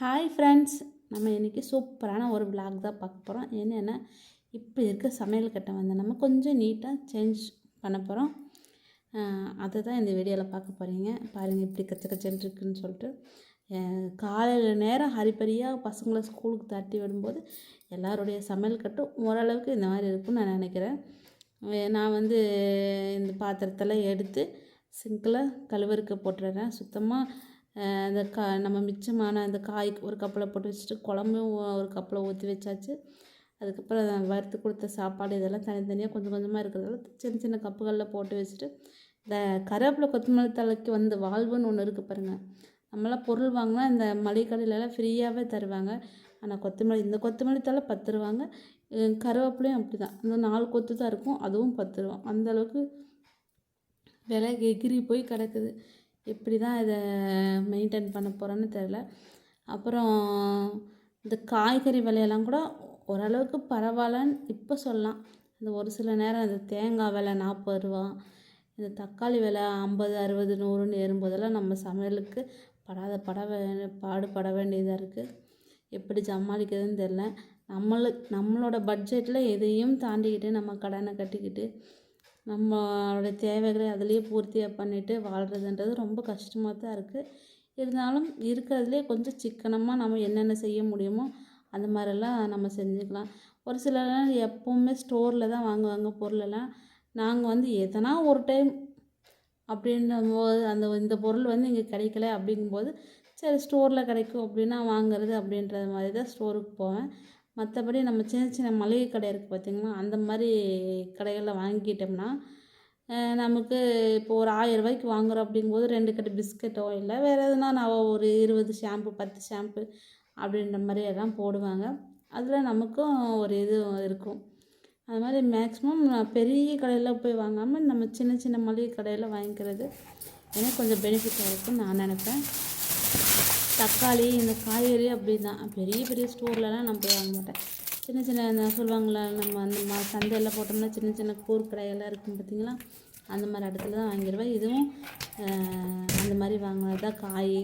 Hi friends நம்ம இன்றைக்கி சூப்பரான ஒரு விளாக் தான் பார்க்க போகிறோம் என்னென்னா இப்போ இருக்க சமையல் கட்டை வந்து நம்ம கொஞ்சம் நீட்டாக சேஞ்ச் பண்ண போகிறோம் அதை தான் இந்த வீடியோவில் பார்க்க போகிறீங்க பாருங்கள் இப்படி கச்ச கச்சன்னு இருக்குன்னு சொல்லிட்டு. காலையில் நேரம் ஹரிபரியாக பசங்களை ஸ்கூலுக்கு தட்டி விடும்போது எல்லாருடைய சமையல் கட்டும் ஓரளவுக்கு இந்த மாதிரி இருக்கும்னு நான் நினைக்கிறேன். நான் வந்து இந்த பாத்திரத்தெல்லாம் எடுத்து சிங்கில் கழுவருக்கு போட்டுடுறேன். சுத்தமாக அந்த கா நம்ம மிச்சமான அந்த காய் ஒரு கப்பில் போட்டு வச்சுட்டு குழம்பும் ஒரு கப்பில் ஊற்றி வச்சாச்சு. அதுக்கப்புறம் வறுத்து கொடுத்த சாப்பாடு இதெல்லாம் தனித்தனியாக கொஞ்சம் கொஞ்சமாக இருக்கிறதால சின்ன சின்ன கப்புகளில் போட்டு வச்சுட்டு இந்த கருவேப்பிலை கொத்தமல்லி தலைக்கு வந்து வாழ்வுன்னு ஒன்று இருக்குது பாருங்கள் நம்மளாம் பொருள் வாங்கினா இந்த மளிகை கடையிலலாம் ஃப்ரீயாகவே தருவாங்க. ஆனால் கொத்தமல்லி இந்த கொத்தமல்லி தலை பத்து ரூபாங்க. கருவேப்பிலையும் அப்படி தான் இந்த நாலு கொத்து தான் இருக்கும். அதுவும் பத்து ரூபா. விலை எகிரி போய் கிடக்குது. எப்படி தான் இதை மெயின்டைன் பண்ண போகிறோன்னு தெரில அப்புறம் இந்த காய்கறி விலையெல்லாம் கூட ஓரளவுக்கு பரவாயில்லன்னு இப்போ சொல்லலாம். இந்த ஒரு சில நேரம் இந்த தேங்காய் விலை நாற்பது ரூபா இந்த தக்காளி விலை ஐம்பது அறுபது நூறுன்னு ஏறும்போதெல்லாம் நம்ம சமையலுக்கு படாத பட வே- பாடுபட வேண்டியதாக இருக்குது எப்படி சமாளிக்கிறதுன்னு தெரில நம்மளுக்கு நம்மளோட பட்ஜெட்டில் எதையும் தாண்டிக்கிட்டு நம்ம கடனை கட்டிக்கிட்டு நம்மளோட தேவைகளை அதிலேயே பூர்த்தியாக பண்ணிட்டு வாழ்கிறதுன்றது ரொம்ப கஷ்டமாக தான் இருக்குது இருந்தாலும் இருக்கிறதுலே கொஞ்சம் சிக்கனமாக நம்ம என்னென்ன செய்ய முடியுமோ அந்த மாதிரிலாம் நம்ம செஞ்சுக்கலாம். ஒரு சிலர்லாம் எப்போவுமே ஸ்டோரில் தான் வாங்குவாங்க பொருளெல்லாம். நாங்கள் வந்து எதனா ஒரு டைம் அப்படின்னும்போது அந்த இந்த பொருள் வந்து இங்கே கிடைக்கல அப்படிங்கும்போது சரி ஸ்டோரில் கிடைக்கும் அப்படின்னா வாங்குறது அப்படின்றது மாதிரி தான் ஸ்டோருக்கு போவேன். மற்றபடி நம்ம சின்ன சின்ன மளிகை கடை இருக்குது பார்த்திங்களா அந்த மாதிரி கடைகளில் வாங்கிட்டோம்னா நமக்கு இப்போ ஒரு ஆயிரம் ரூபாய்க்கு வாங்குறோம் அப்படிங்கும்போது ரெண்டு கட்டு பிஸ்கட்டோ இல்லை வேறு எதுனா நான் ஒரு இருபது ஷாம்பு பத்து ஷாம்பு அப்படின்ற மாதிரி எல்லாம் போடுவாங்க. அதில் நமக்கும் ஒரு இது இருக்கும். அது மாதிரி மேக்ஸிமம் பெரிய கடையில் போய் வாங்காமல் நம்ம சின்ன சின்ன மளிகை கடையில் வாங்கிக்கிறது எனக்கு கொஞ்சம் பெனிஃபிட்டாக இருக்கும்னு நான் நினைப்பேன். தக்காளி இந்த காய்கறி அப்படி தான் பெரிய பெரிய ஸ்டோர்லலாம் நான் போய் வாங்க மாட்டேன். சின்ன சின்ன இந்த நம்ம அந்த மா சந்தையில் போட்டோம்னா சின்ன சின்ன கூர் கடையெல்லாம் இருக்கும் பார்த்தீங்களா? அந்த மாதிரி இடத்துல தான் வாங்கிடுவேன் இதுவும் அந்த மாதிரி வாங்கினது தான் காய்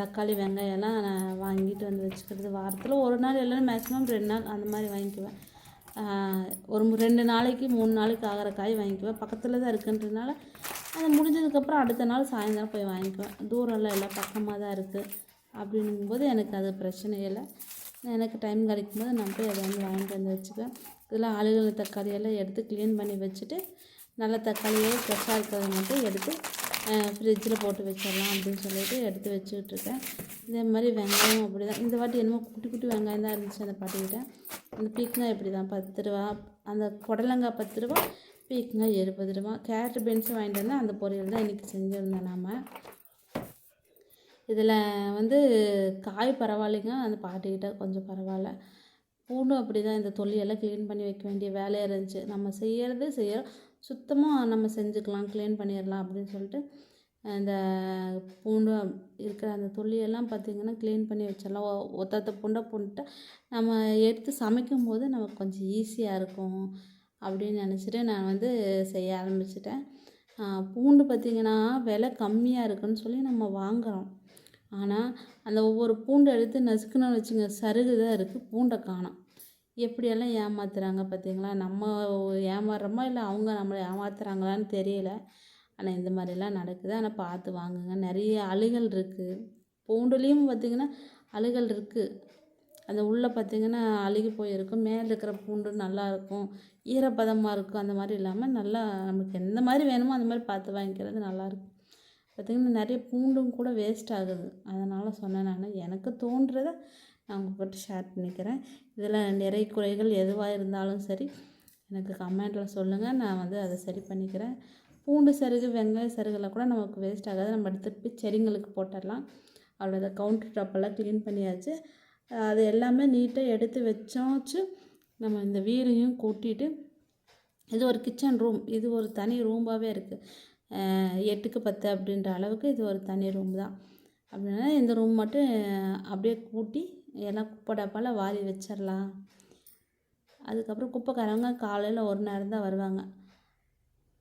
தக்காளி வெங்காயம் எல்லாம் நான் வாங்கிட்டு வந்து வச்சுக்கிறது. வாரத்தில் ஒரு நாள் இல்லைன்னா மேக்ஸிமம் ரெண்டு நாள் அந்த மாதிரி வாங்கிக்குவேன். ஒரு ரெண்டு நாளைக்கு மூணு நாளைக்கு ஆகிற காய் வாங்கிக்குவேன். பக்கத்தில் தான் இருக்குன்றதுனால அது முடிஞ்சதுக்கப்புறம் அடுத்த நாள் சாயந்தரம் போய் வாங்கிக்குவேன். தூரம்லாம் இல்லை பக்கமாக தான் இருக்குது அப்படிங்கும்போது எனக்கு அது பிரச்சனை இல்லை. எனக்கு டைம் கிடைக்கும் போது நான் போய் அதை வந்து வாங்கிட்டு வந்து வச்சுக்குவேன். இதில் ஆளுகளை தக்காளி எல்லாம் எடுத்து க்ளீன் பண்ணி வச்சுட்டு நல்ல தக்காளியே ஃப்ரெஷ்ஷாக இருக்கிறத மட்டும் எடுத்து ஃப்ரிட்ஜில் போட்டு வச்சிடலாம் அப்படின்னு சொல்லிட்டு எடுத்து வச்சுக்கிட்டு இருக்கேன் இதே மாதிரி வெங்காயம் அப்படி தான் இந்த வாட்டி என்னமோ குட்டி குட்டி வெங்காயம் தான் இருந்துச்சு அந்த பாட்டிக்கிட்ட. அந்த பீக்கங்காய் இப்படி தான் பத்து ரூபா. அந்த புடலங்காய் பத்து ரூபா பீக்கங்காய் எழுபது ரூபா. கேரட் பீன்ஸும் வாங்கிட்டு வந்தேன் அந்த பொரியல் தான் இன்றைக்கி செஞ்சுருந்தேன் நாம். இதில் வந்து காய் பரவாயில்லைங்க. அந்த பாட்டிக்கிட்ட கொஞ்சம் பரவாயில்ல. பூண்டும் அப்படி தான் இந்த தொல்லியெல்லாம் க்ளீன் பண்ணி வைக்க வேண்டிய வேலையாக இருந்துச்சு. நம்ம செய்கிறது செய்கிறோம் சுத்தமாக நம்ம செஞ்சுக்கலாம் க்ளீன் பண்ணிடலாம் அப்படின்னு சொல்லிட்டு இந்த பூண்டு இருக்கிற அந்த தொல்லியெல்லாம் பார்த்திங்கன்னா க்ளீன் பண்ணி வச்சிடலாம். ஒ- பூண்டை பூண்டுட்டு நம்ம எடுத்து சமைக்கும் போது நமக்கு கொஞ்சம் ஈஸியாக இருக்கும். அப்படின்னு நினச்சிட்டு நான் வந்து செய்ய ஆரம்பிச்சிட்டேன். பூண்டு பார்த்திங்கன்னா விலை கம்மியாக இருக்குன்னு சொல்லி நம்ம வாங்குகிறோம் ஆனால் அந்த ஒவ்வொரு பூண்டை எடுத்து நசுக்கணும்னு வச்சுங்க சருகு தான் இருக்குது பூண்டை காணும். எப்படியெல்லாம் ஏமாத்துறாங்க பார்த்தீங்களா நம்ம ஏமாறுறோமா? இல்லை அவங்க நம்மளை ஏமாத்துறாங்களான்னு தெரியல. ஆனால் இந்த மாதிரிலாம் நடக்குது. ஆனால் பார்த்து வாங்குங்க. நிறைய அழுகல் இருக்குது பூண்டுலேயும் பார்த்திங்கன்னா அழுகல் இருக்குது அந்த உள்ளே பார்த்திங்கன்னா அழுகி போயிருக்கும். மேலே இருக்கிற பூண்டு நல்லா இருக்கும். ஈரப்பதமாக இருக்கும். அந்த மாதிரி இல்லாமல் நல்லா நமக்கு எந்த மாதிரி வேணுமோ அந்த மாதிரி பார்த்து வாங்கிக்கிறது நல்லாயிருக்கும் பார்த்திங்கன்னா நிறைய பூண்டும் கூட வேஸ்ட் ஆகுது. அதனால் சொன்னேன் நான். எனக்கு தோன்றதை நான் உங்கள்கிட்ட ஷேர் பண்ணிக்கிறேன். இதில் நிறை குறைகள் எதுவாக இருந்தாலும் சரி எனக்கு கமெண்ட்டில் சொல்லுங்கள் நான் வந்து அதை சரி பண்ணிக்கிறேன். பூண்டு சருகு வெங்காய சருகில் கூட நமக்கு வேஸ்ட் ஆகாது. நம்ம திருப்பி போய் செடிங்களுக்கு போட்டுடலாம். அவ்வளோதான் கவுண்டர் டாப்பெல்லாம் க்ளீன் பண்ணியாச்சு. அது எல்லாமே நீட்டாக எடுத்து வச்சாச்சு. நம்ம இந்த வீரையும் கூட்டிட்டு இது ஒரு கிச்சன் ரூம் இது ஒரு தனி ரூம்பாகவே இருக்குது எட்டுக்கு பத்து அப்படின்ற அளவுக்கு இது ஒரு தனி ரூம் தான். அப்படின்னா இந்த ரூம் மட்டும் அப்படியே கூட்டி எல்லாம் குப்பை டப்பால வாரி வச்சிடலாம். அதுக்கப்புறம் குப்பைக்காரவங்க காலையில் ஒரு நேரம் தான் வருவாங்க.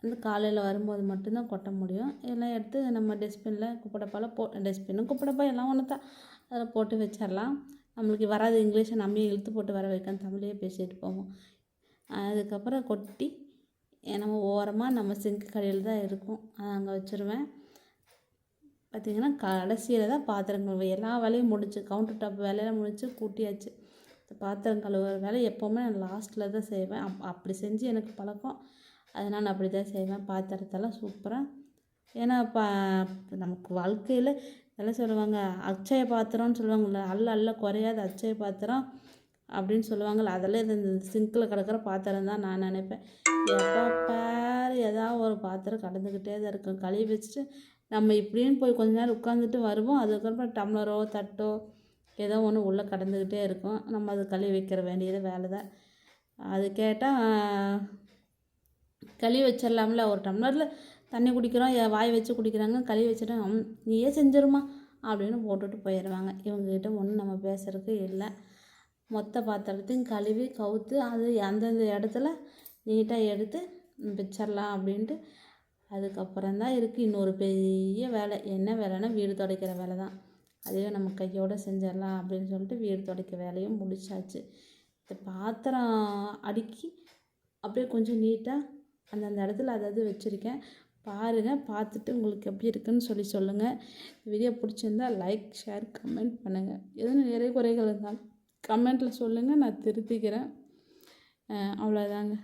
வந்து காலையில் வரும்போது மட்டும்தான் கொட்ட முடியும். எல்லாம் எடுத்து நம்ம டஸ்ட்பினில் குப்பைடப்பாவில் போ டஸ்ட்பின்னு குப்பைடப்பா எல்லாம் ஒன்று தான் அதில் போட்டு வச்சிடலாம். நம்மளுக்கு வராது இங்கிலீஷை நம்ம இழுத்து போட்டு வர வைக்க தமிழையே பேசிட்டு போவோம். அதுக்கப்புறம் கொட்டி நம்ம ஓரமாக நம்ம சிங்க் கடையில் தான் இருக்கும். அங்கே வச்சுருவேன். பார்த்திங்கன்னா கடைசியில் தான் பாத்திரம் கழுவு எல்லா வேலையும் முடிச்சு கவுண்டர் டாப் வேலையெல்லாம் முடிச்சு கூட்டியாச்சு. பாத்திரம் கழுவுற வேலை எப்போவுமே நான் லாஸ்ட்டில் தான் செய்வேன். அப் அப்படி செஞ்சு எனக்கு பழக்கம். அதனால் நான் அப்படி தான் செய்வேன். பாத்திரத்தெல்லாம் சூப்பராக ஏன்னா பா நமக்கு வாழ்க்கையில் என்ன சொல்லுவாங்க? அட்சய பாத்திரம்னு சொல்லுவாங்கள்ல அல்ல அல்ல குறையாத அட்சய பாத்திரம் அப்படின்னு சொல்லுவாங்கள்ல அதெல்லாம் இந்த சிங்கில் கிடக்கிற பாத்திரம் தான் நான் நினைப்பேன். எப்போ பாரு ஏதாவது ஒரு பாத்திரம் கடந்துக்கிட்டே தான் இருக்கும். கழுவி வச்சுட்டு நம்ம இப்படின்னு போய் கொஞ்ச நேரம் உட்காந்துட்டு வருவோம். அதுக்கப்புறம் டம்ளரோ தட்டோ ஏதோ ஒன்று உள்ளே கடந்துக்கிட்டே இருக்கும். நம்ம அது கழுவி வைக்கிற வேண்டியது வேலை தான். அது கேட்டால் கழுவி வச்சிடலாம்ல ஒரு டம்ளரில் தண்ணி குடிக்கிறோம் ஏ- வாய் வச்சு குடிக்கிறாங்க கழுவி வச்சுட்டோம் நீயே செஞ்சிருமா? அப்படின்னு போட்டுட்டு போயிடுவாங்க. இவங்ககிட்ட ஒன்றும் நம்ம பேசுகிறதுக்கு இல்லை. மொத்த பாத்திரத்தையும் கழுவி கவுத்து அது அந்தந்த இடத்துல நீட்டாக எடுத்து வச்சிடலாம் அப்படின்ட்டு அதுக்கப்புறம் தான் இருக்குது இன்னொரு பெரிய வேலை. என்ன வேலைன்னா வீடு துடைக்கிற வேலை தான். அதுவே நம்ம கையோடு செஞ்சிடலாம் அப்படின்னு சொல்லிட்டு வீடு துடைக்க வேலையும் முடிச்சாச்சு. இந்த பாத்திரம் அடுக்கி அப்படியே கொஞ்சம் நீட்டாக அந்தந்த இடத்துல அதாவது வச்சுருக்கேன். பாருங்கள் பார்த்துட்டு உங்களுக்கு எப்படி இருக்குன்னு சொல்லி சொல்லுங்கள் வீடியோ பிடிச்சிருந்தா லைக் ஷேர் கமெண்ட் பண்ணுங்கள் எதுவும் நிறைய குறைகள் இருந்தாலும் கமெண்ட்டில் சொல்லுங்கள் நான் திருத்திக்கிறேன். அவ்வளோதாங்க